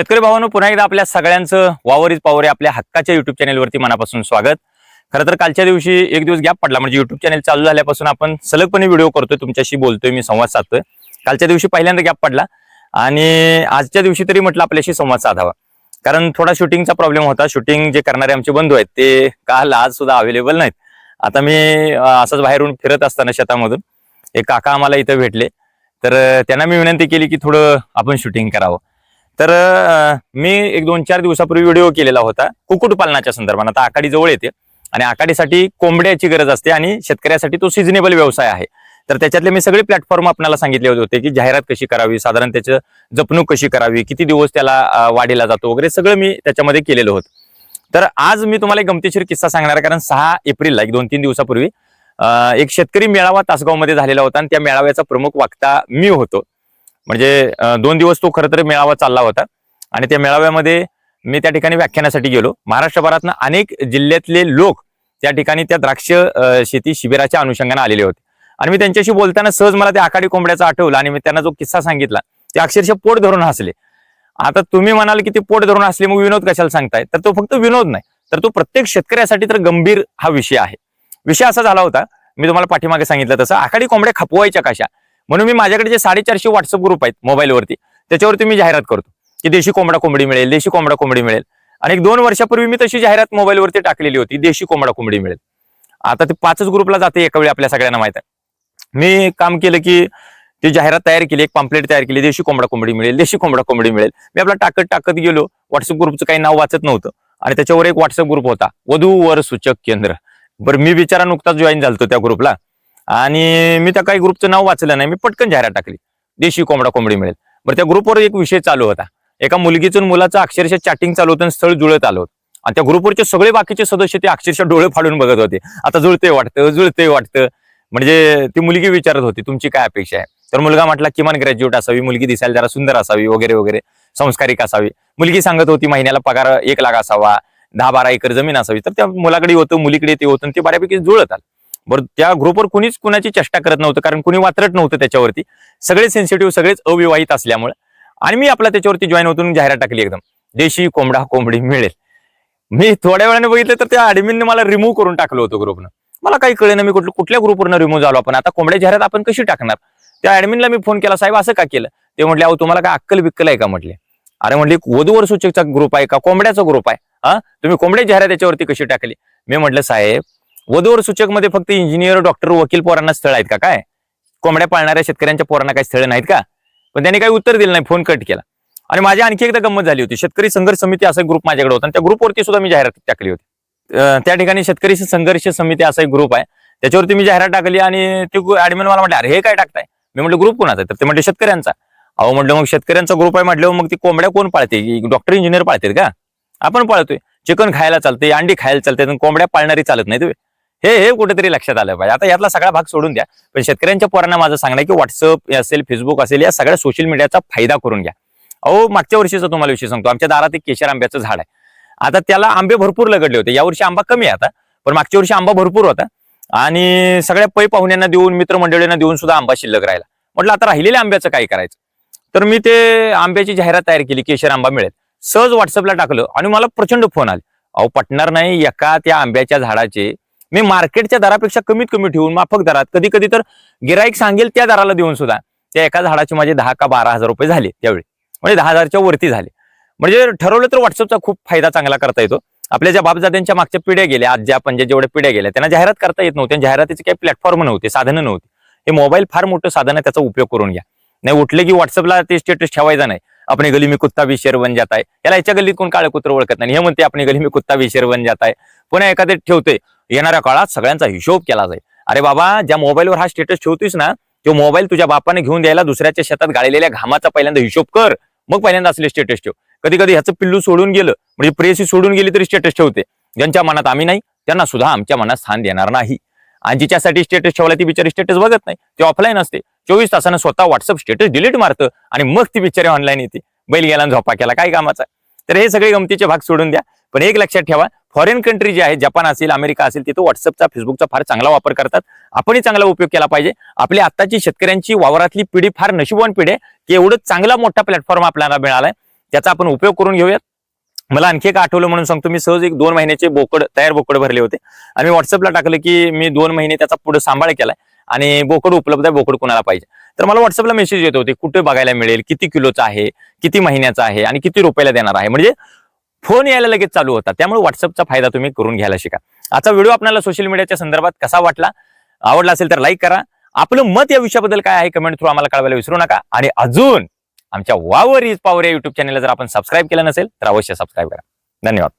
शेतकरी भावांनो पुन्हा एकदा आपल्या सगळ्यांचं वावरीच पावरे आपल्या हक्काच्या युट्यूब चॅनेलवरती मनापासून स्वागत. खरं तर कालच्या दिवशी एक दिवस गॅप पडला. म्हणजे युट्यूब चॅनल चालू झाल्यापासून आपण सलगपणे व्हिडिओ करतोय तुमच्याशी बोलतोय मी संवाद साधतोय. कालच्या दिवशी पहिल्यांदा गॅप पडला आणि आजच्या दिवशी तरी म्हटलं आपल्याशी संवाद साधावा. कारण थोडा शूटिंगचा प्रॉब्लेम होता. शूटिंग जे करणारे आमचे बंधू आहेत ते काल आज सुद्धा अवेलेबल नाहीत. आता मी असंच बाहेरून फिरत असताना शेतामधून एक काका आम्हाला इथं भेटले. तर त्यांना मी विनंती केली की थोडं आपण शूटिंग करावं. तर मी एक दोन चार दिवसापूर्वी व्हिडिओ केलेला होता कुक्कुटपालनाच्या संदर्भात. आता आकाडी जवळ येते आणि आकाडीसाठी कोंबड्याची गरज असते आणि शेतकऱ्यासाठी तो सिजनेबल व्यवसाय आहे. तर त्याच्यातले मी सगळे प्लॅटफॉर्म आपल्याला सांगितले होते की जाहिरात कशी करावी साधारण त्याचं जपणूक कशी करावी किती दिवस त्याला वाढीला जातो वगैरे सगळं मी त्याच्यामध्ये केलेलं होतं. तर आज मी तुम्हाला एक गमतीशीर किस्सा सांगणार आहे कारण सहा एप्रिलला एक दोन तीन दिवसापूर्वी एक शेतकरी मेळावा तासगावमध्ये झालेला होता आणि त्या मेळाव्याचा प्रमुख वक्ता मी होतो. म्हणजे दोन दिवस तो खरं तर मेळावा चालला होता. आणि त्या मेळाव्यामध्ये मी त्या ठिकाणी व्याख्यानासाठी गेलो. महाराष्ट्रभरातनं अनेक जिल्ह्यातले लोक त्या ठिकाणी त्या द्राक्ष शेती शिबिराच्या अनुषंगाने आलेले होते. आणि मी त्यांच्याशी बोलताना सहज मला त्या आखाडी कोंबड्याचा आठवलं आणि मी त्यांना जो किस्सा सांगितला ते अक्षरशः पोट धरून हसले. आता तुम्ही म्हणाल की ते पोट धरून हसले मग विनोद कशाला सांगताय? तर तो फक्त विनोद नाही. तर तो प्रत्येक शेतकऱ्यासाठी तर गंभीर हा विषय आहे. विषय असा झाला होता मी तुम्हाला पाठीमागे सांगितलं तसं आखाडी कोंबड्या खपवायच्या कशा? म्हणून मी माझ्याकडे जे साडेचारशे व्हॉट्सअप ग्रुप आहेत मोबाईलवरती त्याच्यावरती मी जाहिरात करतो. की देशी कोंबडा कोंबडी मिळेल देशी कोंबडा कोंबडी मिळेल. आणि एक दोन वर्षापूर्वी मी तशी जाहिरात मोबाईलवरती टाकलेली होती देशी कोंबडा कोंबडी मिळेल. आता ते पाचच ग्रुपला जाते एका वेळी आपल्या सगळ्यांना माहीत आहे. मी काम केलं की ती जाहिरात तयार केली एक पॉम्पलेट तयार केली देशी कोंबडा कोंबडी मिळेल देशी कोंबडा कोंबडी मिळेल. मी आपला टाकत टाकत गेलो व्हॉट्सअप ग्रुपचं काही नाव वाचत नव्हतं. आणि त्याच्यावर एक व्हॉट्सअप ग्रुप होता वधू वर सूचक केंद्र. बरं मी बिचारा नुकताच जॉईन झालतो त्या ग्रुपला आणि मी त्या काही ग्रुपचं नाव वाचलं नाही. मी पटकन जाहिरात टाकली. देशी कोंबडा कोंबडी मिळेल. बरं त्या ग्रुपवर एक विषय चालू होता. एका मुलगीचं मुलाचं अक्षरशः चॅटिंग चालू होतं आणि स्थळ जुळत आलं होतं. आणि त्या ग्रुपवरचे सगळे बाकीचे सदस्य ते अक्षरशः डोळे फाडून बघत होते. आता जुळते वाटतं जुळते वाटतं. म्हणजे ती मुलगी विचारत होती तुमची काय अपेक्षा आहे? तर मुलगा म्हटला किमान ग्रॅज्युएट असावी मुलगी दिसायला जरा सुंदर असावी वगैरे वगैरे. संस्कारिक असावी. मुलगी सांगत होती महिन्याला पगार एक लाख असावा दहा बारा एकर जमीन असावी. तर त्या मुलाकडे होतं मुलीकडे ते होतं ते बऱ्यापैकी जुळत आलं. बरं त्या ग्रुपवर कुणीच कुणाची चेष्टा करत नव्हतं कारण कुणी वात्रट नव्हतं त्याच्यावरती. सगळे सेन्सिटिव्ह सगळेच अविवाहित असल्यामुळे. आणि मी आपला त्याच्यावरती जॉईन होतून जाहिरात टाकली एकदम. देशी कोंबडा कोंबडी मिळेल. मी थोड्या वेळाने बघितलं तर त्या ऍडमिनने मला रिमूव्ह करून टाकलं होतं ग्रुपनं मला काही कळलं मी कुठलं कुठल्या ग्रुपवरनं रिमूव्ह झालो आपण. आता कोंबड्या जाहिरात आपण कशी टाकणार? त्या ऍडमिनला मी फोन केला साहेब असं का केलं? ते म्हटले अहो तुम्हाला काय अक्कल बिक्कल आहे का? म्हटले. अरे म्हटले वधूवर सूचकचा ग्रुप आहे का? कोंबड्याचा ग्रुप आहे. हा? तुम्ही कोंबड्या जाहिरात त्याच्यावरती कशी टाकली? मी म्हटलं साहेब वधूवर सूचकमध्ये फक्त इंजिनियर डॉक्टर वकील पोरांना स्थळ आहेत का? काय? कोंबड्या पाळणाऱ्या शेतकऱ्यांच्या पोरांना काही स्थळ नाहीत का? पण त्यांनी काही उत्तर दिलं नाही फोन कट केला. आणि माझी आणखी एकदा गंमत झाली होती. शेतकरी संघर्ष समिती असा ग्रुप माझ्याकडे होता आणि त्या ग्रुपवरती सुद्धा मी जाहिरात टाकली होती. त्या ठिकाणी शेतकरी संघर्ष समिती असा एक ग्रुप आहे. त्याच्यावरती मी जाहिरात टाकली आणि ते ऍडमिन मला म्हटलं अरे हे काय टाकताय? मी म्हटलं ग्रुप कोणाचा तर ते म्हटलं शेतकऱ्यांचा. अहो म्हटलं मग शेतकऱ्यांचा ग्रुप आहे. म्हटलं मग ती कोंबड्या कोण पाळते? डॉक्टर इंजिनियर पाळतात का? आपण पाळतोय. चिकन खायला चालते अंडी खायला चालते कोंबड्या पाळणारी चालत नाही तुम्ही हे हे कुठेतरी लक्षात आलं पाहिजे. आता यातला सगळा भाग सोडून द्या. पण शेतकऱ्यांच्या पोरांना माझं सांगणं की व्हॉट्सअप असेल फेसबुक असेल या सगळ्या सोशल मीडियाचा फायदा करून घ्या. अहो मागच्या वर्षीचा तुम्हाला विषय सांगतो. आमच्या दारात एक केशर आंब्याचं झाड आहे. आता त्याला आंबे भरपूर लगडले होते. यावर्षी आंबा कमी आहे आता. पण मागच्या वर्षी आंबा भरपूर होता. आणि सगळ्या पै पाहुण्यांना देऊन मित्रमंडळींना देऊन सुद्धा आंबा शिल्लक राहिला. म्हटलं आता राहिलेल्या आंब्याचं काय करायचं? तर मी ते आंब्याची जाहिरात तयार केली केशर आंबा मिळेल. सहज व्हॉट्सअपला टाकलं आणि मला प्रचंड फोन आले. अहो पटणार नाही एका त्या आंब्याच्या झाडाचे मी मार्केटच्या दरापेक्षा कमीत कमी ठेवून माफक दरात. कधी कधी तर गिराईक सांगेल त्या दराला देऊन सुद्धा. त्या एका झाडाचे माझे दहा का बारा हजार रुपये झाले त्यावेळी. म्हणजे दहा हजारच्या वरती झाले. म्हणजे ठरवलं तर व्हॉट्सअपचा खूप फायदा चांगला करता येतो. आपल्या ज्या बापजात्यांच्या मागच्या पिढ्या गेल्या आज ज्या पंजा जेवढ्या पिढ्या गेल्या त्यांना जाहिरात करता येत नव्हत्या आणि जाहिरातीचे काही प्लॅटफॉर्म नव्हते साधनं नव्हती. हे मोबाईल फार मोठं साधन आहे त्याचा उपयोग करून घ्या. नाही उठले की व्हॉट्सअपला ते स्टेटस ठेवायचा नाही. अपनी गली मी कुत्ता भी शेर बन जात आहे याला याच्या गल्लीत कोण काळे कुत्र ओळखत नाही. हे म्हणते आपली गली मी कुत्ता भी शेर बन जात आहे पुन्हा एखाद्या ठेवते येणाऱ्या काळात सगळ्यांचा हिशोब केला जाईल. अरे बाबा ज्या मोबाईलवर हा स्टेटस ठेवतोयस ना तो मोबाईल तुझ्या बापाने घेऊन द्यायला दुसऱ्याच्या शेतात गाळलेल्या घामाचा पहिल्यांदा हिशोब कर. मग पहिल्यांदा असले स्टेटस ठेव. कधी कधी ह्याचं पिल्लू सोडून गेलं म्हणजे प्रेसी सोडून गेली तरी स्टेटस ठेवते. ज्यांच्या मनात आम्ही नाही त्यांना सुद्धा आमच्या मनात स्थान देणार नाही. आणि जिच्यासाठी स्टेटस ठेवला ती बिचारी स्टेटस बघत नाही. ती ऑफलाईन असते. चोवीस तासानं स्वतः व्हॉट्सअप स्टेटस डिलीट मारतं आणि मग ती बिचारी ऑनलाईन येते. बैल गेला झोपा केला काय कामाचा? तर हे सगळे गमतीचे भाग सोडून द्या. पण एक लक्षात ठेवा फॉरेन कंट्री जे आहे जपान असेल अमेरिका असेल तिथं व्हॉट्सअपचा फेसबुकचा फार चांगला वापर करतात. आपणही चांगला उपयोग केला पाहिजे. आपली आत्ताची शेतकऱ्यांची वावरातली पिढी फार नशिबवान पिढी आहे. की एवढं चांगला मोठा प्लॅटफॉर्म आपल्याला मिळालाय. त्याचा आपण उपयोग करून घेऊयात. मला आणखी एक आठवलं म्हणून सांगतो. मी सहज एक दोन महिन्याचे बोकड तयार बोकड भरले होते. आणि व्हॉट्सअपला टाकलं की मी दोन महिने त्याचा पुढे सांभाळ केलाय. आणि बोकड उपलब्ध आहे बोकड कोणाला पाहिजे? तर मला व्हॉट्सअपला मेसेज येत होते. कुठे बघायला मिळेल? किती किलोचा आहे? किती महिन्याचा आहे? आणि किती रुपयाला देणार आहे? म्हणजे फोन यायला लगेच चालू होता त्यामुळे व्हॉट्सअपचा फायदा तुम्ही करून घ्यायला शिका. आजचा व्हिडिओ आपल्याला सोशल मीडियाच्या संदर्भात कसा वाटला? आवडला असेल तर लाईक करा. आपलं मत या विषयाबद्दल काय आहे कमेंट थ्रू आम्हाला कळवायला विसरू नका. आणि अजून आमच्या वावर इज पॉवर या युट्यूब चॅनलला जर आपण सबस्क्राईब केलं नसेल तर अवश्य सबस्क्राईब करा. धन्यवाद.